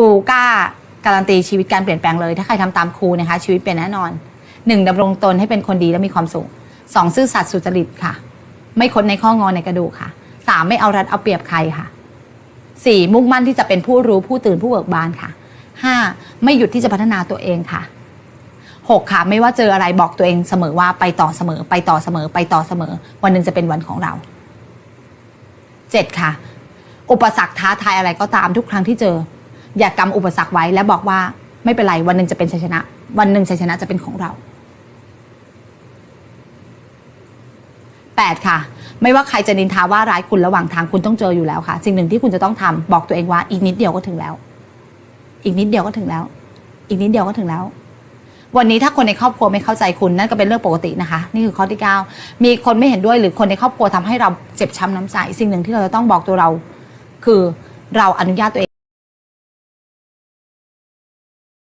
ครูกล้าการันตีชีวิตการเปลี่ยนแปลงเลย ถ้าใครทำตามครูนะคะ ชีวิตเปลี่ยนแน่นอนหนึ่งดำรงตนให้เป็นคนดีและมีความสุขสองซื่อสัตย์สุจริตค่ะ ไม่คดในข้องอในกระดูกค่ะสามไม่เอารัดเอาเปรียบใครค่ะสี่มุ่งมั่นที่จะเป็นผู้รู้ผู้ตื่นผู้เบิกบานค่ะห้าไม่หยุดที่จะพัฒนาตัวเองค่ะหกค่ะ ไม่ว่าเจออะไรบอกตัวเองเสมอว่าไปต่อเสมอ ไปต่อเสมอ ไปต่อเสมอ วันหนึ่งจะเป็นวันของเราเจ็ดค่ะ อุปสรรคท้าทายอะไรก็ตามทุกครั้งที่เจอ อย่ากำอุปสรรคไว้ และบอกว่าไม่เป็นไรวันหนึ่งจะเป็นชัยชนะ วันหนึ่งชัยชนะจะเป็นของเราแปดค่ะไม่ว่าใครจะนินทาว่าร้ายคุณระหว่างทางคุณต้องเจออยู่แล้วค่ะ สิ่งหนึ่งที่คุณจะต้องทำบอกตัวเองว่า อีกนิดเดียวก็ถึงแล้ว อีกนิดเดียวก็ถึงแล้ว อีกนิดเดียวก็ถึงแล้ว วันนี้ถ้าคนในครอบครัวไม่เข้าใจคุณนั่นก็เป็นเรื่องปกตินะคะ นี่คือข้อที่เก้ามีคนไม่เห็นด้วยหรือคนในครอบครัวทำให้เราเจ็บช้ำน้ำใจ สิ่งหนึ่งที่เราจะต้องบอกตัวเรา คือเราอนุญาตตัวเอง